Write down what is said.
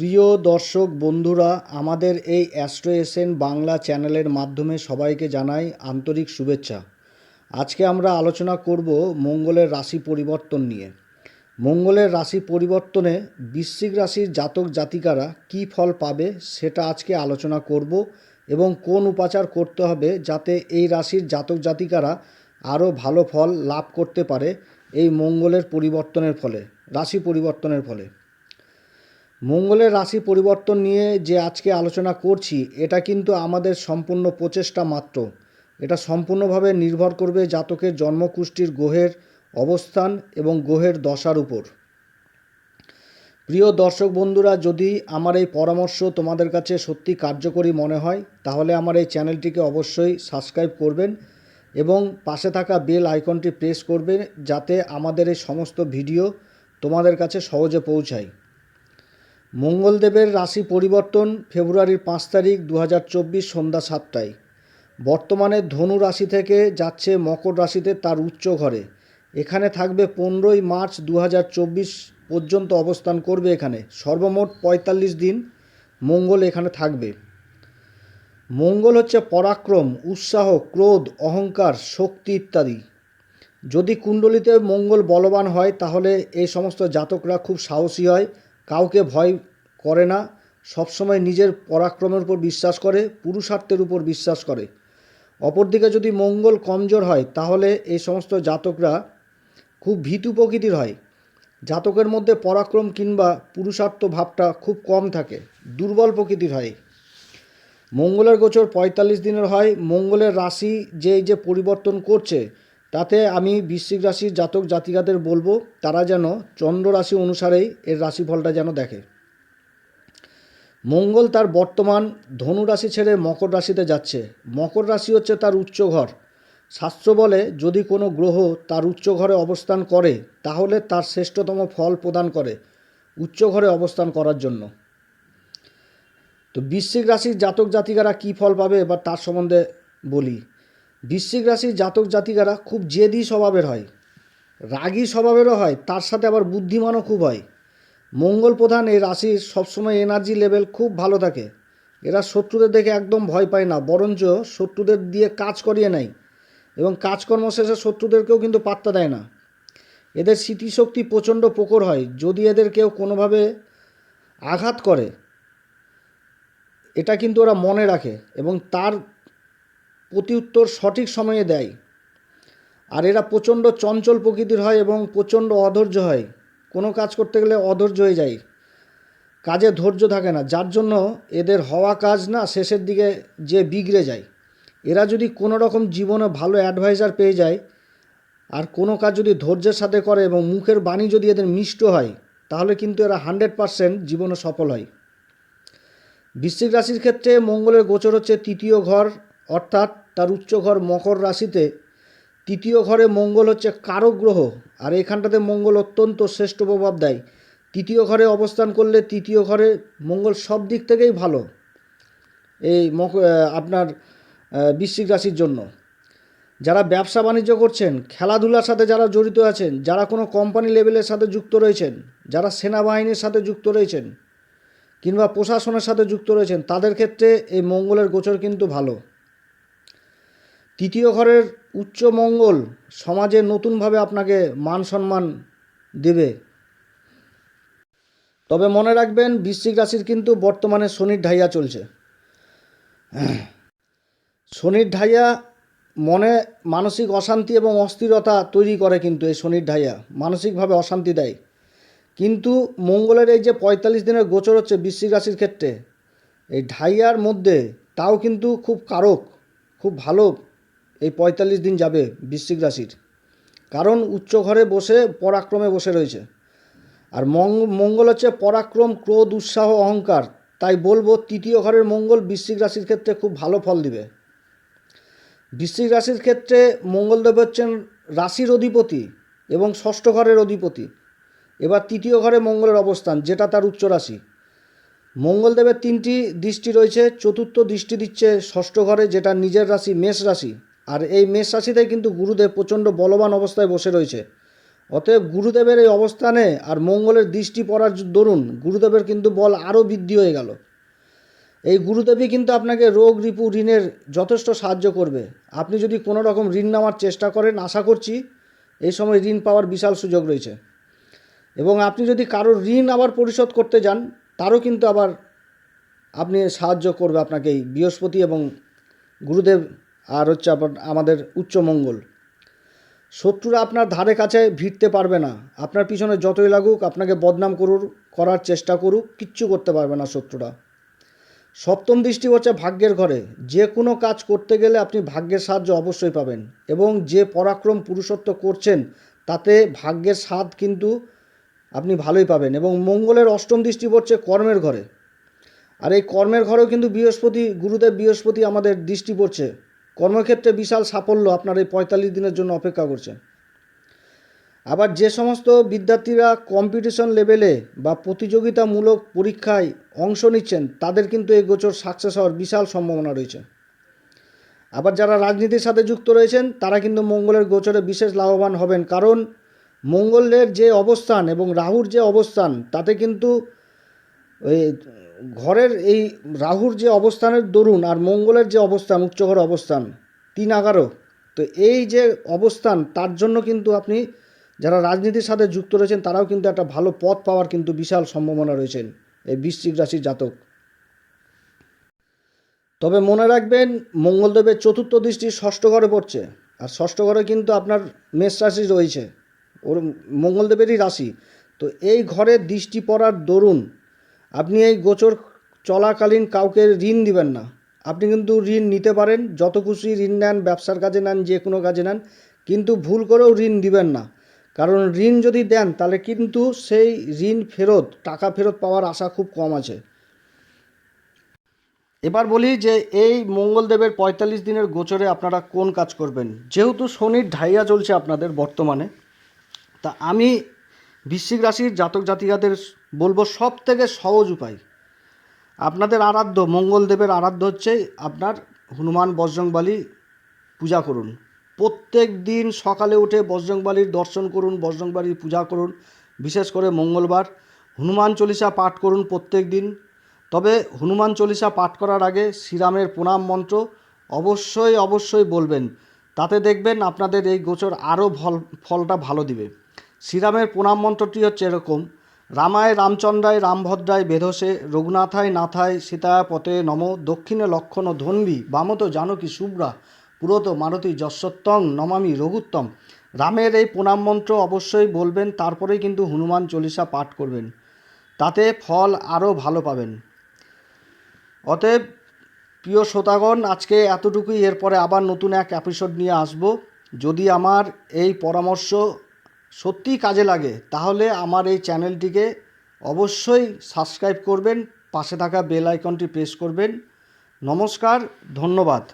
প্রিয় দর্শক, বন্ধুরা, আমাদের এই অ্যাস্ট্রো এসেন বাংলা চ্যানেলের মাধ্যমে সবাইকে জানাই আন্তরিক শুভেচ্ছা। আজকে আমরা আলোচনা করব মঙ্গলের রাশি পরিবর্তন নিয়ে। মঙ্গলের রাশি পরিবর্তনে বৃশ্চিক রাশির জাতক জাতিকারা কী ফল পাবে সেটা আজকে আলোচনা করব এবং কোন উপাচার করতে হবে যাতে এই রাশির জাতক জাতিকারা আরও ভালো ফল লাভ করতে পারে এই মঙ্গলের পরিবর্তনের ফলে, রাশি পরিবর্তনের ফলে। মঙ্গলের রাশি পরিবর্তন নিয়ে যে আজকে আলোচনা করছি, এটা কিন্তু আমাদের সম্পূর্ণ প্রচেষ্টা মাত্র। এটা সম্পূর্ণভাবে নির্ভর করবে জাতকের জন্মকুষ্ঠির গ্রহের অবস্থান এবং গ্রহের দশার উপর। প্রিয় দর্শক বন্ধুরা, যদি আমার এই পরামর্শ তোমাদের কাছে সত্যি কার্যকরী মনে হয়, তাহলে আমার এই চ্যানেলটিকে অবশ্যই সাবস্ক্রাইব করবেন এবং পাশে থাকা বেল আইকনটি প্রেস করবেন, যাতে আমাদের এই সমস্ত ভিডিও তোমাদের কাছে সহজে পৌঁছায়। মঙ্গলদেবের রাশি পরিবর্তন ফেব্রুয়ারির পাঁচ তারিখ দু হাজার চব্বিশ সন্ধ্যা সাতটায়। বর্তমানে ধনু রাশি থেকে যাচ্ছে মকর রাশিতে তার উচ্চ ঘরে। এখানে থাকবে পনেরোই মার্চ দু হাজার চব্বিশ পর্যন্ত অবস্থান করবে এখানে। সর্বমোট পঁয়তাল্লিশ দিন মঙ্গল এখানে থাকবে। মঙ্গল হচ্ছে পরাক্রম, উৎসাহ, ক্রোধ, অহংকার, শক্তি ইত্যাদি। যদি কুণ্ডলিতে মঙ্গল বলবান হয়, তাহলে এই সমস্ত জাতকরা খুব সাহসী হয়। কাউকে ভয় করে না, সবসময় নিজের পরাক্রমের উপর বিশ্বাস করে, পুরুষার্থের উপর বিশ্বাস করে। অপরদিকে যদি মঙ্গল কমজোর হয়, তাহলে এই সমস্ত জাতকরা খুব ভীতু প্রকৃতির হয়। জাতকের মধ্যে পরাক্রম কিংবা পুরুষার্থ ভাবটা খুব কম থাকে, দুর্বল প্রকৃতির হয়। মঙ্গলের গোচর পঁয়তাল্লিশ দিনের হয়। মঙ্গলের রাশি যে যে পরিবর্তন করছে তাতে আমি বৃশ্চিক রাশির জাতক জাতিকাদের বলব, তারা যেন চন্দ্র রাশি অনুসারেই এর রাশিফলটা যেন দেখে। মঙ্গল তার বর্তমান ধনু রাশি ছেড়ে মকর রাশিতে যাচ্ছে। মকর রাশি হচ্ছে তার উচ্চ ঘর শাস্ত্র বলে, যদি কোনো গ্রহ তার উচ্চ ঘরে অবস্থান করে, তাহলে তার শ্রেষ্ঠতম ফল প্রদান করে উচ্চ ঘরে অবস্থান করার জন্য। তো বৃশ্চিক রাশির জাতক জাতিকারা কী ফল পাবে এবার তার সম্বন্ধে বলি। বৃশ্চিক রাশির জাতক জাতিকারা খুব জেদি স্বভাবের হয়, রাগী স্বভাবেরও হয়, তার সাথে আবার বুদ্ধিমানও খুব হয়। মঙ্গল প্রধান এই রাশির সবসময় এনার্জি লেভেল খুব ভালো থাকে। এরা শত্রুদের দেখে একদম ভয় পায় না, বরঞ্চ শত্রুদের দিয়ে কাজ করিয়ে নেয় এবং কাজকর্ম শেষে শত্রুদেরকেও কিন্তু পাত্তা দেয় না। এদের স্মৃতিশক্তি প্রচণ্ড প্রকর হয়, যদি এদের কেউ কোনোভাবে আঘাত করে, এটা কিন্তু ওরা মনে রাখে এবং তার প্রতিউত্তর সঠিক সময়ে দেয়। আর এরা প্রচণ্ড চঞ্চল প্রকৃতির হয় এবং প্রচণ্ড অধৈর্য হয়। কোনো কাজ করতে গেলে অধৈর্য হয়ে যায়। কাজে ধৈর্য থাকে না। যার জন্য এদের হওয়া কাজ না শেষের দিকে যে বিগড়ে যায়। এরা যদি কোনো রকম জীবনে ভালো অ্যাডভাইজার পেয়ে যায়, আর কোনো কাজ যদি ধৈর্যের সাথে করে এবং মুখের বাণী যদি এদের মিষ্ট হয়, তাহলে কিন্তু এরা হান্ড্রেড পারসেন্ট জীবনে সফল হয়। বৃশ্চিক রাশির ক্ষেত্রে মঙ্গলের গোচর হচ্ছে তৃতীয় ঘর অর্থাৎ তার উচ্চ ঘর মকর রাশিতে, তৃতীয় ঘরে মঙ্গল হচ্ছে কারক গ্রহ, আর এখানটাতে মঙ্গল অত্যন্ত শ্রেষ্ঠ প্রভাব দেয়। তৃতীয় ঘরে অবস্থান করলে তৃতীয় ঘরে মঙ্গল সব দিক থেকেই ভালো, এই মক আপনার বৃশ্চিক রাশির জন্য। যারা ব্যবসা বাণিজ্য করছেন, খেলাধুলার সাথে যারা জড়িত আছেন, যারা কোনো কোম্পানি লেভেলের সাথে যুক্ত রয়েছেন, যারা সেনাবাহিনীর সাথে যুক্ত রয়েছেন, কিংবা প্রশাসনের সাথে যুক্ত রয়েছেন, তাদের ক্ষেত্রে এই মঙ্গলের গোচর কিন্তু ভালো। তৃতীয় ঘরের উচ্চ মঙ্গল সমাজে নতুনভাবে আপনাকে মান সম্মান দেবে। তবে মনে রাখবেন, বৃশ্চিক রাশির কিন্তু বর্তমানে শনির ঢাইয়া চলছে। শনির ঢাইয়া মনে মানসিক অশান্তি এবং অস্থিরতা তৈরি করে কিন্তু এই শনির ঢাইয়া। মানসিকভাবে অশান্তি দেয়। কিন্তু মঙ্গলের এই যে পঁয়তাল্লিশ দিনের গোচর হচ্ছে বৃশ্চিক রাশির ক্ষেত্রে, এই ঢাইয়ার মধ্যে তাও কিন্তু খুব কারক, খুব ভালো এই পঁয়তাল্লিশ দিন যাবে বৃশ্চিক রাশির। কারণ উচ্চ ঘরে বসে পরাক্রমে বসে রয়েছে। আর মঙ্গল হচ্ছে পরাক্রম, ক্রোধ, উৎসাহ, অহংকার। তাই বলব তৃতীয় ঘরের মঙ্গল বৃশ্চিক রাশির ক্ষেত্রে খুব ভালো ফল দিবে। বৃশ্চিক রাশির ক্ষেত্রে মঙ্গলদেব হচ্ছেন রাশির অধিপতি এবং ষষ্ঠ ঘরের অধিপতি। এবার তৃতীয় ঘরে মঙ্গলের অবস্থান, যেটা তার উচ্চ রাশি। মঙ্গলদেবের তিনটি দৃষ্টি রয়েছে, চতুর্থ দৃষ্টি দিচ্ছে ষষ্ঠ ঘরে, যেটা নিজের রাশি, মেষ রাশি। আর এই মেষ রাশিতে কিন্তু গুরুদেব প্রচণ্ড বলবান অবস্থায় বসে রয়েছে। অতএব গুরুদেবের এই অবস্থানে আর মঙ্গলের দৃষ্টি পড়ার দরুন গুরুদেবের কিন্তু বল আরও বৃদ্ধি হয়ে গেল। এই গুরুদেবই কিন্তু আপনাকে রোগ, রিপু, ঋণের যথেষ্ট সাহায্য করবে। আপনি যদি কোনো রকম ঋণ নেওয়ার চেষ্টা করেন, আশা করছি এই সময় ঋণ পাওয়ার বিশাল সুযোগ রয়েছে। এবং আপনি যদি কারোর ঋণ আবার পরিশোধ করতে যান, তারও কিন্তু আবার আপনি সাহায্য করবে আপনাকে এই বৃহস্পতি এবং গুরুদেব আর হচ্ছে আমাদের উচ্চ মঙ্গল। শত্রুরা আপনার ধারে কাছে ভিড়তে পারবে না। আপনার পিছনে যতই লাগুক, আপনাকে বদনাম করুক করার চেষ্টা করুক, কিচ্ছু করতে পারবে না শত্রুরা। সপ্তম দৃষ্টি হচ্ছে ভাগ্যের ঘরে। যে কোনো কাজ করতে গেলে আপনি ভাগ্যের সাহায্য অবশ্যই পাবেন এবং যে পরাক্রম পুরুষত্ব করছেন, তাতে ভাগ্যের স্বাদ কিন্তু আপনি ভালোই পাবেন এবং মঙ্গলের অষ্টম দৃষ্টি পড়ছে কর্মের ঘরে। আর এই কর্মের ঘরেও কিন্তু বৃহস্পতি, গুরুদেব বৃহস্পতি আমাদের দৃষ্টি পড়ছে। কর্মক্ষেত্রে বিশাল সাফল্য আপনার এই পঁয়তাল্লিশ দিনের জন্য অপেক্ষা করছে। আবার যে সমস্ত বিদ্যার্থীরা কম্পিটিশন লেভেলে বা প্রতিযোগিতামূলক পরীক্ষায় অংশ নিচ্ছেন, তাদের কিন্তু এই গোচর সাকসেস হওয়ার বিশাল সম্ভাবনা রয়েছে। আবার যারা রাজনীতির সাথে যুক্ত রয়েছেন, তারা কিন্তু মঙ্গলের গোচরে বিশেষ লাভবান হবেন। কারণ মঙ্গলের যে অবস্থান এবং রাহুর যে অবস্থান, তাতে কিন্তু ওই ঘরের এই রাহুর যে অবস্থানের দরুন আর মঙ্গলের যে অবস্থান, উচ্চঘর অবস্থান, তিন এগারো, তো এই যে অবস্থান, তার জন্য কিন্তু আপনি যারা রাজনীতির সাথে যুক্ত রয়েছেন, তারাও কিন্তু একটা ভালো পথ পাওয়ার কিন্তু বিশাল সম্ভাবনা রয়েছেন এই বৃশ্চিক রাশির জাতক। তবে মনে রাখবেন, মঙ্গলদেবের চতুর্থ দৃষ্টি ষষ্ঠ ঘরে পড়ছে, আর ষষ্ঠ ঘরে কিন্তু আপনার মেষ রাশি রয়েছে, ওর মঙ্গলদেবেরই রাশি, তো এই ঘরে দৃষ্টি পড়ার দরুন আপনি এই গোচর চলাকালীন কাউকে ঋণ দিবেন না। আপনি কিন্তু ঋণ নিতে পারেন, যত খুশি ঋণ নেন, ব্যবসার কাজে নেন, যে কোনো কাজে নেন, কিন্তু ভুল করেও ঋণ দিবেন না। কারণ ঋণ যদি দেন, তাহলে কিন্তু সেই ঋণ ফেরত, টাকা ফেরত পাওয়ার আশা খুব কম আছে। এবার বলি যে এই মঙ্গলদেবের পঁয়তাল্লিশ দিনের গোচরে আপনারা কোন কাজ করবেন? যেহেতু শনির ঢাইয়া চলছে আপনাদের বর্তমানে, তা আমি বৃশ্চিক রাশির জাতক জাতিকাদের বলব সব থেকে সহজ উপায়। আপনাদের আরাধ্য, মঙ্গলদেবের আরাধ্য হচ্ছে আপনার হনুমান বজরংবালি পূজা করুন। প্রত্যেক দিন সকালে উঠে বজরংবালির দর্শন করুন, বজরংবালির পূজা করুন, বিশেষ করে মঙ্গলবার। হনুমান চল্লিশা পাঠ করুন প্রত্যেক দিন। তবে হনুমান চল্লিশা পাঠ করার আগে শ্রীরামের প্রণাম মন্ত্র অবশ্যই অবশ্যই বলবেন। তাতে দেখবেন আপনাদের এই গোচর আরও ফল, ফলটা ভালো দিবে। শ্রীরামের প্রণাম মন্ত্রটি হচ্ছে এরকম, রামায় রামচন্দ্রায় রামভদ্রায় বেধসে রঘুনাথায় নাথায় সীতায় পতে নম, দক্ষিণে লক্ষণ ধন্বী, বামত জানকী শুভ্রা পুরত মারতী যশোত্তং নমামি রঘুত্তম রামের এই প্রণাম মন্ত্র অবশ্যই বলবেন, তারপরেই কিন্তু হনুমান চল্লিশা পাঠ করবেন। তাতে ফল আরও ভালো পাবেন। অতএব, প্রিয় শ্রোতাগণ, আজকে এতটুকুই, এরপরে আবার নতুন এক এপিসোড নিয়ে আসব। যদি আমার এই পরামর্শ সত্যিই কাজে লাগে, তাহলে আমার এই চ্যানেলটিকে অবশ্যই সাবস্ক্রাইব করবেন, পাশে থাকা বেল আইকনটি প্রেস করবেন। নমস্কার, ধন্যবাদ।